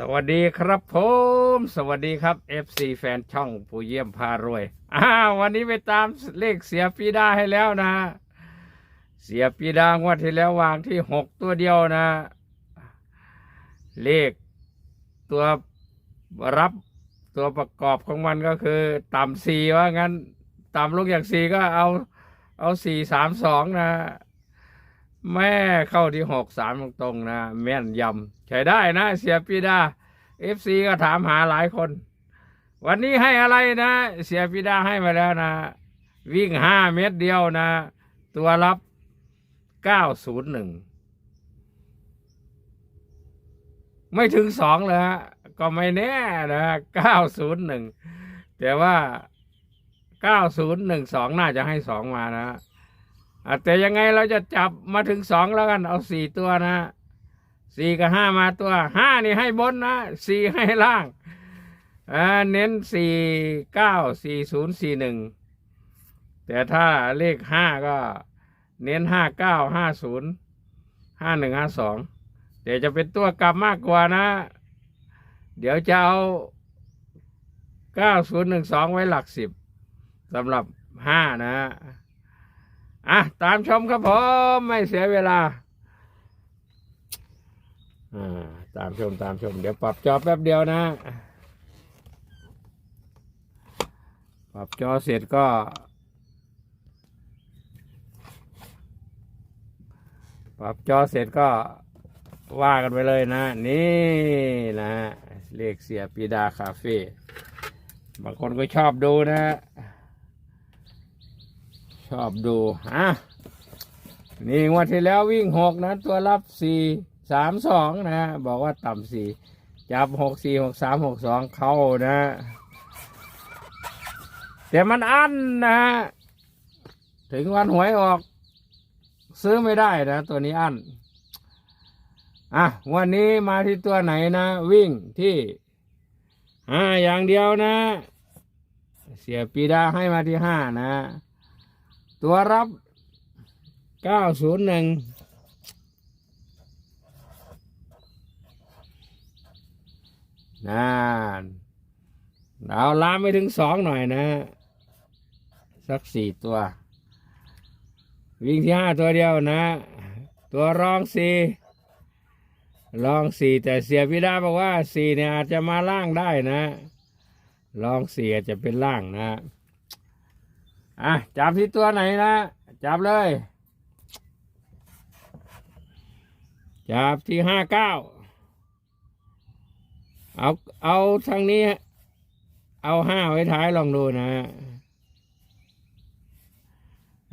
สวัสดีครับผม สวัสดีครับ FC แฟนช่องผู้เยี่ยมพารวยอ้าววันนี้ไปตามเลขเสียปีดาให้แล้วนะ เสียปีดางวดที่แล้ววางที่หกตัวเดียวนะ เลขตัวรับตัวประกอบของมันก็คือต่ำสี่ว่างั้น ต่ำลูกอย่างสี่ก็เอาเอาสี่สามสองนะ แม่เข้าที่หกสามตรงๆนะ แม่นยำใช้ได้นะ เสียปีดาเอฟซีก็ถามหาหลายคน วันนี้ให้อะไรนะ เสียปีดาให้มาแล้วนะ วิ่งห้าเมตรเดียวนะ ตัวรับเก้าศูนย์หนึ่งไม่ถึงสองเลยฮะก็ไม่แน่นะเก้าศูนย์หนึ่งแต่ว่าเก้าศูนย์หนึ่งสองน่าจะให้สองมานะอะ แต่ยังไงเราจะจับมาถึงสองแล้วกัน เอาสี่ตัวนะสี่กับห้ามาตัวห้านี่ให้บนนะสี่ให้ล่างเน้นสี่เก้าสี่ศูนย์สี่หนึ่งแต่ถ้าเลขห้าก็เน้นห้าเก้าห้าศูนย์ห้าหนึ่งห้าสองแต่จะเป็นตัวกลับมากกว่านะ เดี๋ยวจะเอาเก้าศูนย์หนึ่งสองไว้หลักสิบสำหรับห้านะ อะตามชมครับผมไม่เสียเวลาอ่าตามชมตามชม เดี๋ยวปรับจอแป๊บเดียวนะ ปรับจอเสร็จก็ ปรับจอเสร็จก็ว่ากันไปเลยนะ นี่นะเลขเสียปีดาคาเฟ่บางคนก็ชอบดูนะ ชอบดูอะนี่งวดที่แล้ววิ่งหกนะ ตัวรับสี่สามสองนะ บอกว่าต่ำสี่จับหกสี่หกสามหกสองเข้านะ แต่มันอันนะ ถึงวันหวยออก ซื้อไม่ได้นะ ตัวนี้อันอะวันนี้มาที่ตัวไหนนะ วิ่งที่ห้าอย่างเดียวนะ เสียปีดาให้มาที่ห้านะ ตัวรับ901นั่นเอาลามไปถึงสองหน่อยนะ สักสี่ตัว วิ่งที่ห้าตัวเดียวนะ ตัวรองสี่รองสี่แต่เสียพิดาบอกว่าสี่เนี่ยอาจจะมาล่างได้นะรองสี่อาจจะเป็นล่างนะ อะจับที่ตัวไหนนะ จับเลย จับที่ห้าเก้าเอาเอาทางนี้ เอาห้าไว้ท้ายลองดูนะ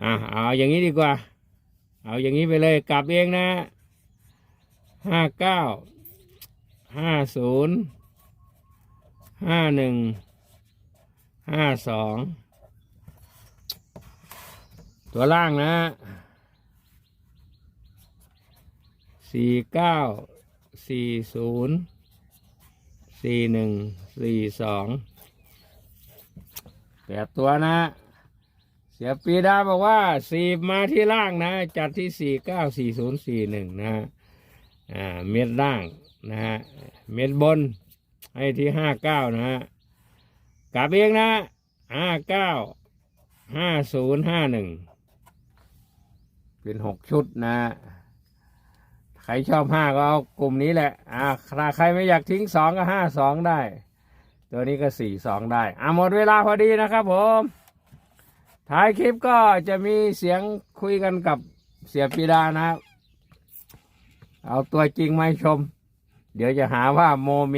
อะเอาอย่างนี้ดีกว่า เอาอย่างนี้ไปเลยกลับเองนะห้าเก้าห้าศูนย์ห้าหนึ่งห้าสอง ตัวล่างนะสี่เก้าสี่ศูนย์สี่หนึ่งสี่สองแปดตัวนะ เสียปีดาบอกว่าสี่มาที่ล่างนะ จัดที่สี่เก้าสี่ศูนย์สี่หนึ่งนะอ่าเม็ดล่างนะฮะเม็ดบนให้ที่ห้าเก้านะฮะกลับเองนะห้าเก้าห้าศูนย์ห้าหนึ่ง เป็นหกชุดนะ ใครชอบห้าก็เอากลุ่มนี้แหละ อ่าถ้าใครไม่อยากทิ้งสองก็ห้าสองได้ ตัวนี้ก็สี่สองได้ อ่าหมดเวลาพอดีนะครับผม ท้ายคลิปก็จะมีเสียงคุยกันกับเสียปีดานะครับ เอาตัวจริงมาให้ชม เดี๋ยวจะหาว่าโมเม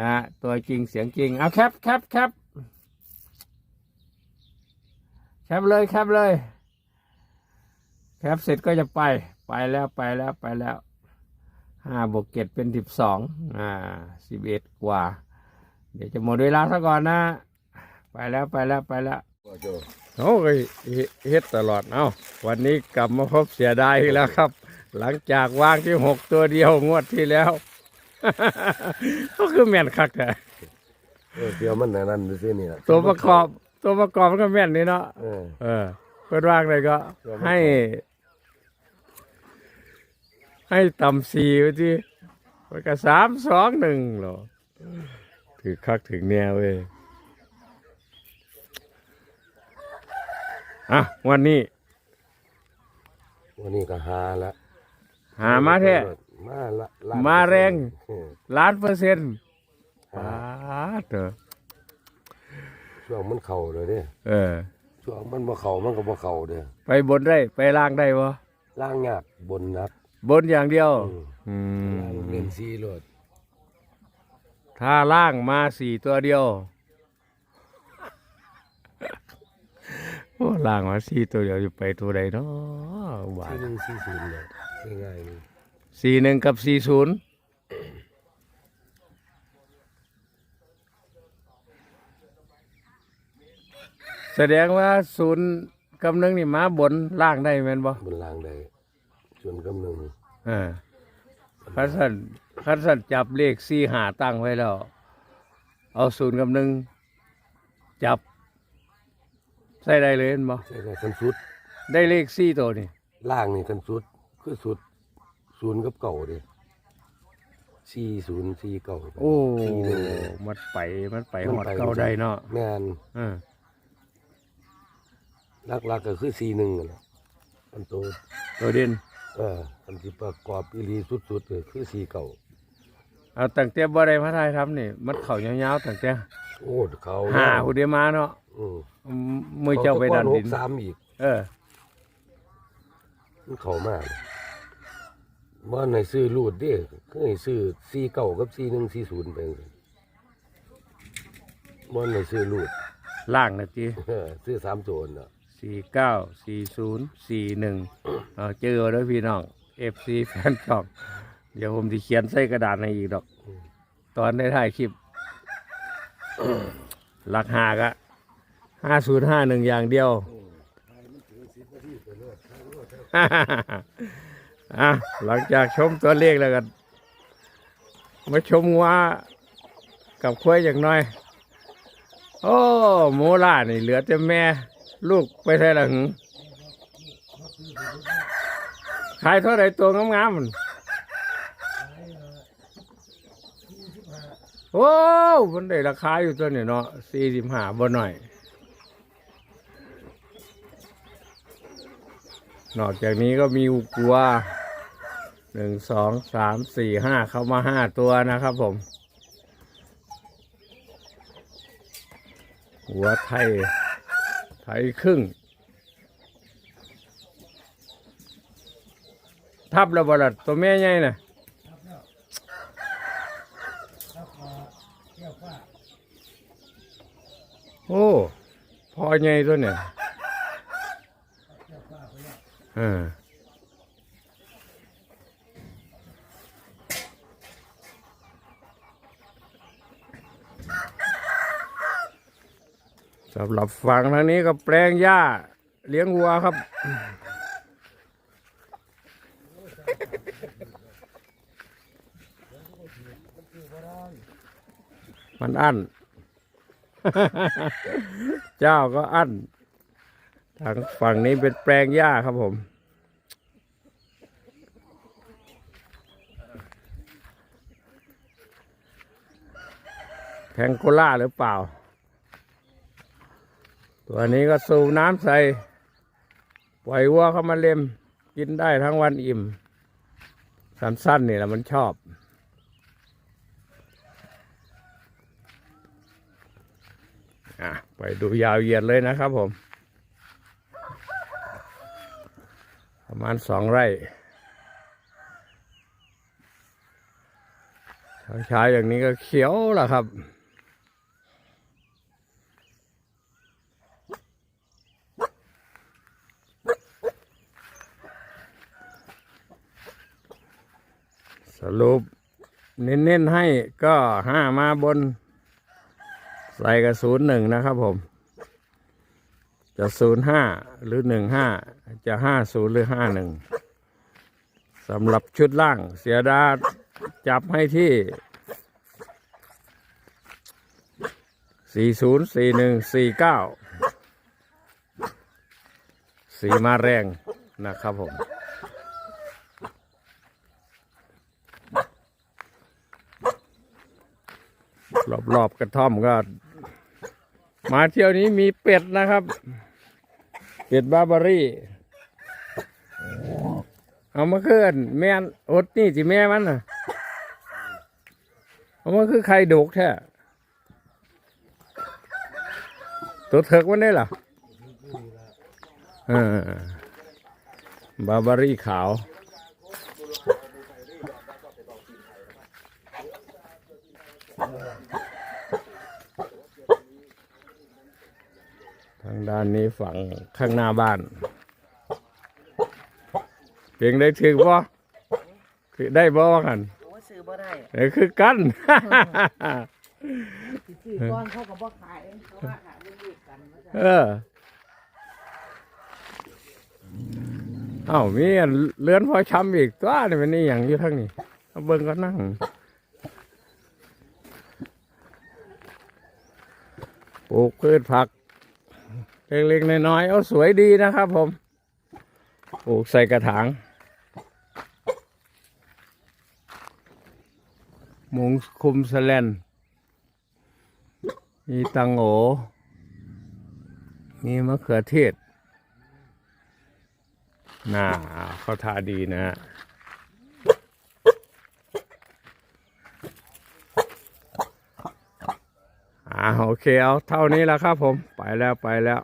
นะ ตัวจริงเสียงจริง เอาแคปแคปแคปแคปเลยแคปเลย แคปเสร็จก็จะไปไปแล้วไปแล้วไปแล้วห้าบวกเจ็ดเป็นสิบสองอ่าสิบเอ็ดกว่า เดี๋ยวจะหมดเวลาซะก่อนนะ ไปแล้วไปแล้วไปแล้วโอ้ยเฮ็ดตลอดเอ้าวันนี้กลับมาพบเสียดายอีกแล้วครับ หลังจากวางที่หกตัวเดียวงวดที่แล้ว ก็คือแม่นคักแต่เออเดี๋ยวมันนั่นนั่นสินี่แหละตัวประกอบตัวประกอบมันก็แม่นนี่เนาะเออเออเพื่อนว่างเลยก็ให้ ให้ต่ำสีไว้ที่มันก็สามสองหนึ่งเหรอถือคักถึงแนวเว้ยอะวันนี้ วันนี้ก็หาละหามาแท้มาละล้นมาแรงเออล้านเปอร์เซ็นต์หาปาดเถอะช่วงมันเข่าเลยเด้เออ ช่วงมันบ่เข่ามันก็บ่เข่าเด้อไปบนได้ ไปล่างได้บ่ล่างยากบนนัก บนอย่างเดียว อืมอืมล่างเล่นซีโลดถ้าล่างมาสี่ตัวเดียวโอ้ล่างมาสี่ตัวเดียวจะไปตัวใดเนาะว่าซีหนึ่งซีศูนย์เลยง่ายๆนี่สี่หนึ่งกับสี่ศูนย์แสดงว่าศูนย์กับหนึ่งนี่มาบนล่างได้แม่นบ่บนล่างได้ ส่วนกำหนึ่งเออคันสันคันสันจับเลขสี่หาตั้งไว้แล้ว เอาศูนย์กับหนึ่งจับ ใส่ได้เลยเห็นบ่ใช่ได้คันสุด ได้เลขสี่ตัวนี่ล่างนี่คันสุด คือสุดศูนย์กับเก่าเด้ซีศูนย์ซีเก่าโอ้ซีหนึ่งมันไปมันไปมันหอดไปเก่าได้เนาะแม่นเออหลักๆก็คือซีหนึ่งนั่นแหละอันโตตัวเด่น เอออันที่ประกอบอีหลีสุดๆเลยคือซีเก่าเอาตั้งแต่บ่ได้พระทายครับนี่มันเข่ายาวๆตั้งแต่โอ้เขาหาผู้เดียวมาเนาะอืมมือเจ้าไปดันเขาดินตะกอนหกสามอีก เออมันเขามากบ่ในซื้อรูดเดิคือให้ซื้อซีเก่ากับซีหนึ่งซีศูนย์ไปจังซี้บ่ในซื้อรูดล่างนะจีเออซื้อสามโจรน่ะ สี่เก้าสี่ศูนย์สี่หนึ่งเอาเจอเด้อพี่น้องเอฟซีแฟนช่องเดี๋ยวผมจะเขียนใส่กระดาษให้อีกดอก ตอนได้ถ่ายคลิปหลักหากะห้าศูนย์ห้าหนึ่งอย่างเดียวอะหลังจากชมตัวเลขแล้วกันมาชมว่ากับควายอย่างน้อย โอ้โมล่านี่เหลือแต่แม่ ลูกไปใช่ละหึงขายเท่าไหรตัวงามๆมันโอ้มันได้ราคาอยู่ตัวนี่เนาะสี่สิบห้าบ่หน่อย นอกจากนี้ก็มีอุกัวหนึ่งสองสามสี่ห้าเข้ามาห้าตัวนะครับผม หัวไทย ไทยครึ่ง ทับระบลัดตัวแม่ใหญ่น่ะโอ้พอใหญ่ตัวเนี่ย เออ สำหรับฝั่งทางนี้ก็แปลงหญ้า เลี้ยงวัวครับ มันอั้น เจ้าก็อั้น ทางฝั่งนี้เป็นแปลงหญ้าครับผมแทงโกล่าหรือเปล่า ตัวนี้ก็สูบน้ำใส่ ปล่อยวัวเข้ามาเล็ม กินได้ทั้งวันอิ่ม สั้นๆนี่แหละมันชอบ อะ ไปดูยาวเหยียดเลยนะครับผม ประมาณสองไร่เช้าๆอย่างนี้ก็เขียวแล้วครับ สรุป เน้นๆให้ก็ห้ามาบน ใส่กับศูนย์หนึ่งนะครับผม จะศูนย์ห้าหรือหนึ่งห้าจะห้าศูนย์หรือห้าหนึ่งสำหรับชุดล่างเสียดาจับให้ที่สี่ศูนย์สี่หนึ่งสี่เก้าสีมาแรงนะครับผม รอบๆกระท่อมก็ มาเที่ยวนี้มีเป็ดนะครับ เป็ดบาบารี่ เอามาคืนแม่นอดนี่สิแม่มันนะเอามาคือใครดกแท้ตัวเถิกมันได้หรอเออบาบารี่ขาว ด้านนี้ฝั่งข้างหน้าบ้าน เพียงได้ถือบ่ถือได้บ่ว่ากันโอ้ยซื้อบ่ได้เออคือกันสิซื้อก้อนเขาก็บ่ขายเขาว่าขายไม่รีบกันว่าจะเออเอ้ามีอันเลือนพอช้ำอีกตัวนี่มันนี่อย่างอยู่ทั้งนี้เอาเบิ่งก็นั่งปลูกพืชผัก เล็กๆน้อยๆเอาสวยดีนะครับผมปลูกใส่กระถาง มุงคุมสแลน มีตังโอมีมะเขือเทศ น่าเขาทาดีนะฮะ อ่าโอเคเอาเท่านี้แล้วครับผมไปแล้วไปแล้ว